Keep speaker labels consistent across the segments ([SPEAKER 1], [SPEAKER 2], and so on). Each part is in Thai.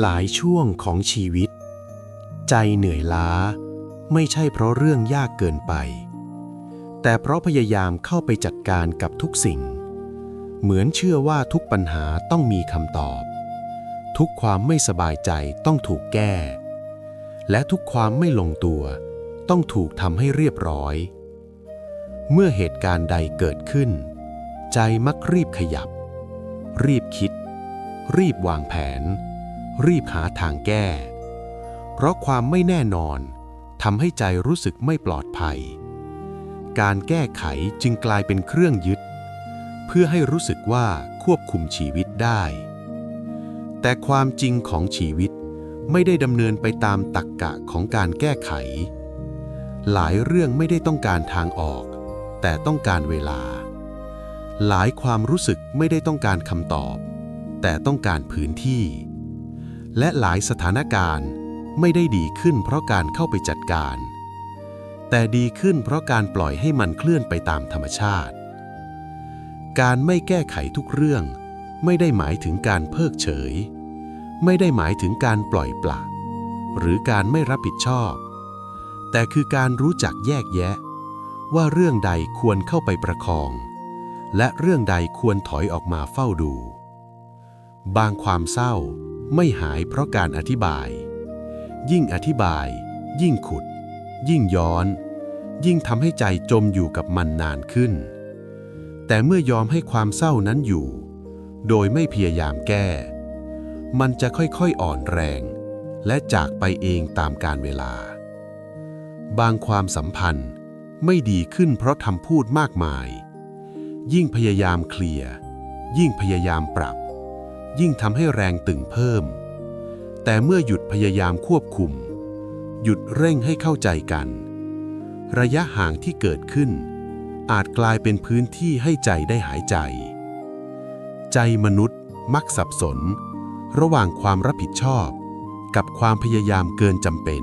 [SPEAKER 1] หลายช่วงของชีวิต ใจเหนื่อยล้า ไม่ใช่เพราะเรื่องยากเกินไป แต่เพราะพยายามเข้าไปจัดการกับทุกสิ่ง เหมือนเชื่อว่าทุกปัญหาต้องมีคำตอบ ทุกความไม่สบายใจต้องถูกแก้ และทุกความไม่ลงตัว ต้องถูกทำให้เรียบร้อย เมื่อเหตุการณ์ใดเกิดขึ้น ใจมักรีบขยับ รีบคิด รีบวางแผน รีบหาทางแก้ เพราะความไม่แน่นอนทำให้ใจรู้สึกไม่ปลอดภัย การแก้ไขจึงกลายเป็นเครื่องยึด เพื่อให้รู้สึกว่าควบคุมชีวิตได้ แต่ความจริงของชีวิตไม่ได้ดำเนินไปตามตักกะของการแก้ไข หลายเรื่องไม่ได้ต้องการทางออก แต่ต้องการเวลา หลายความรู้สึกไม่ได้ต้องการคำตอบ แต่ต้องการพื้นที่ และหลายสถานการณ์ไม่ได้ดีขึ้นเพราะการเข้าไปจัดการ แต่ดีขึ้นเพราะการปล่อยให้มันเคลื่อนไปตามธรรมชาติ การไม่แก้ไขทุกเรื่อง ไม่ได้หมายถึงการเพิกเฉย ไม่ได้หมายถึงการปล่อยปละหรือการไม่รับผิดชอบ แต่คือการรู้จักแยกแยะ ว่าเรื่องใดควรเข้าไปประคอง และเรื่องใดควรถอยออกมาเฝ้าดู บางความเศร้า ไม่หายเพราะการอธิบาย ยิ่งอธิบาย ยิ่งขุด ยิ่งย้อน ยิ่งทำให้ใจจมอยู่กับมันนานขึ้น แต่เมื่อยอมให้ความเศร้านั้นอยู่ โดยไม่พยายามแก้ มันจะค่อยๆอ่อนแรง และจากไปเองตามกาลเวลา บางความสัมพันธ์ไม่ดีขึ้นเพราะทำพูดมากมาย ยิ่งพยายามเคลียร์ ยิ่งพยายามปรับ ยิ่งทำให้แรงตึงเพิ่ม แต่เมื่อหยุดพยายามควบคุม หยุดเร่งให้เข้าใจกัน ระยะห่างที่เกิดขึ้น อาจกลายเป็นพื้นที่ให้ใจได้หายใจ ใจมนุษย์มักสับสน ระหว่างความรับผิดชอบ กับความพยายามเกินจำเป็น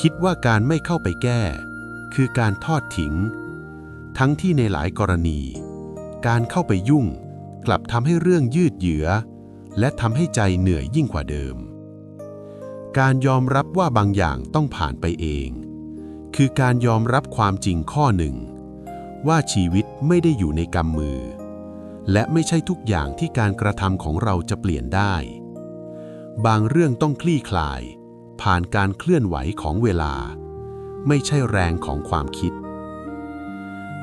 [SPEAKER 1] คิดว่าการไม่เข้าไปแก้ คือการทอดทิ้ง ทั้งที่ในหลายกรณี การเข้าไปยุ่ง กลับทำให้เรื่องยืดเยื้อ และทำให้ใจเหนื่อยยิ่งกว่าเดิม การยอมรับว่าบางอย่างต้องผ่านไปเอง คือการยอมรับความจริงข้อหนึ่ง ว่าชีวิตไม่ได้อยู่ในกำมือ และไม่ใช่ทุกอย่างที่การกระทำของเราจะเปลี่ยนได้ บางเรื่องต้องคลี่คลาย ผ่านการเคลื่อนไหวของเวลา ไม่ใช่แรงของความคิด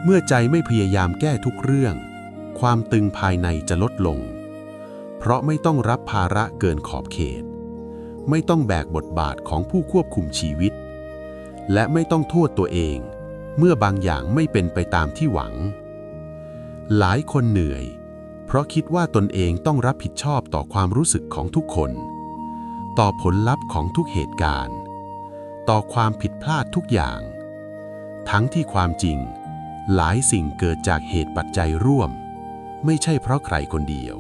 [SPEAKER 1] เมื่อใจไม่พยายามแก้ทุกเรื่อง ความตึงภายในจะลดลง เพราะไม่ต้องรับภาระเกินขอบเขต ไม่ต้องแบกบทบาทของผู้ควบคุมชีวิต และไม่ต้องโทษตัวเอง เมื่อบางอย่างไม่เป็นไปตามที่หวัง หลายคนเหนื่อย เพราะคิดว่าตนเองต้องรับผิดชอบต่อความรู้สึกของทุกคน ต่อผลลัพธ์ของทุกเหตุการณ์ ต่อความผิดพลาดทุกอย่าง ทั้งที่ความจริงหลายสิ่งเกิดจากเหตุปัจจัยร่วม ไม่ใช่เพราะใครคนเดียว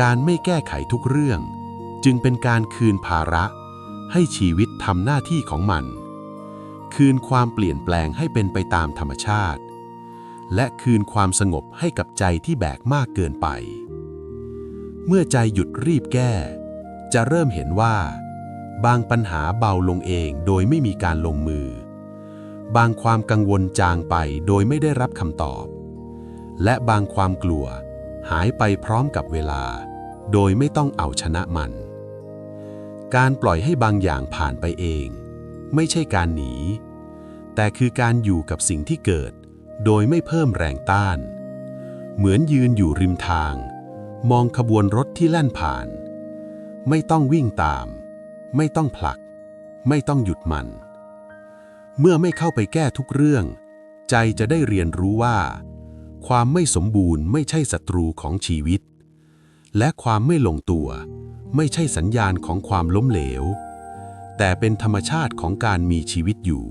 [SPEAKER 1] การไม่แก้ไขทุกเรื่อง จึงเป็นการคืนภาระ ให้ชีวิตทำหน้าที่ของมัน คืนความเปลี่ยนแปลงให้เป็นไปตามธรรมชาติ และคืนความสงบให้กับใจที่แบกมากเกินไป เมื่อใจหยุดรีบแก้ จะเริ่มเห็นว่า บางปัญหาเบาลงเองโดยไม่มีการลงมือ บางความกังวลจางไปโดยไม่ได้รับคำตอบ และบางความกลัว หายไปพร้อมกับเวลา โดยไม่ต้องเอาชนะมัน การปล่อยให้บางอย่างผ่านไปเอง ไม่ใช่การหนี แต่คือการอยู่กับสิ่งที่เกิด โดยไม่เพิ่มแรงต้าน เหมือนยืนอยู่ริมทาง มองขบวนรถที่แล่นผ่าน ไม่ต้องวิ่งตาม ไม่ต้องผลัก ไม่ต้องหยุดมัน เมื่อไม่เข้าไปแก้ทุกเรื่อง ใจจะได้เรียนรู้ว่า ความไม่สมบูรณ์ไม่ใช่ศัตรูของชีวิต และความไม่ลงตัว ไม่ใช่สัญญาณของความล้มเหลว แต่เป็นธรรมชาติของการมีชีวิตอยู่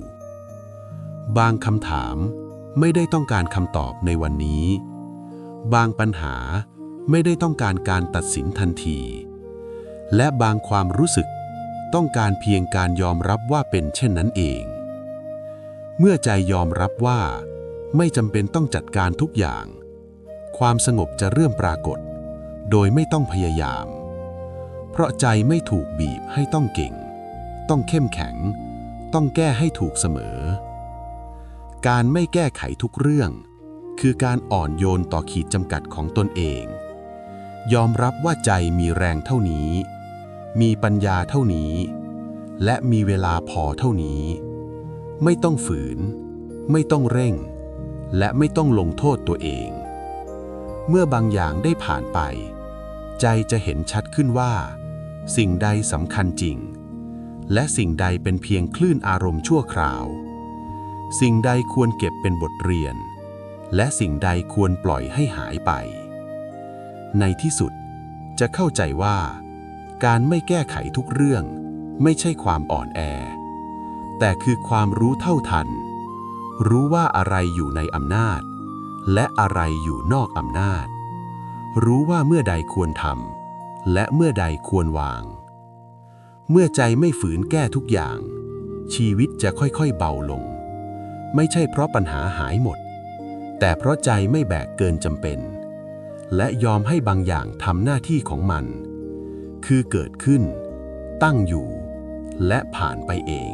[SPEAKER 1] บางคำถามไม่ได้ต้องการคำตอบในวันนี้ บางปัญหาไม่ได้ต้องการการตัดสินทันที และบางความรู้สึกต้องการเพียงการยอมรับว่าเป็นเช่นนั้นเอง เมื่อใจยอมรับว่า ไม่จำเป็นต้องจัดการทุกอย่าง ความสงบจะเริ่มปรากฏ โดยไม่ต้องพยายาม เพราะใจไม่ถูกบีบให้ต้องเก่ง ต้องเข้มแข็ง ต้องแก้ให้ถูกเสมอ การไม่แก้ไขทุกเรื่อง คือการอ่อนโยนต่อขีดจำกัดของตนเอง ยอมรับว่าใจมีแรงเท่านี้ มีปัญญาเท่านี้ และมีเวลาพอเท่านี้ ไม่ต้องฝืน ไม่ต้องเร่ง และไม่ต้องลงโทษตัวเอง เมื่อบางอย่างได้ผ่านไป ใจจะเห็นชัดขึ้นว่า สิ่งใดสำคัญจริง และสิ่งใดเป็นเพียงคลื่นอารมณ์ชั่วคราว สิ่งใดควรเก็บเป็นบทเรียน และสิ่งใดควรปล่อยให้หายไป ในที่สุดจะเข้าใจว่า การไม่แก้ไขทุกเรื่อง ไม่ใช่ความอ่อนแอ แต่คือความรู้เท่าทัน รู้ว่าอะไรอยู่ในอำนาจ และอะไรอยู่นอกอำนาจ รู้ว่าเมื่อใดควรทำและเมื่อใดควรวาง เมื่อใจไม่ฝืนแก้ทุกอย่าง ชีวิตจะค่อยๆเบาลง ไม่ใช่เพราะปัญหาหายหมด แต่เพราะใจไม่แบกเกินจำเป็น และยอมให้บางอย่างทำหน้าที่ของมัน คือเกิดขึ้น ตั้งอยู่ และผ่านไปเอง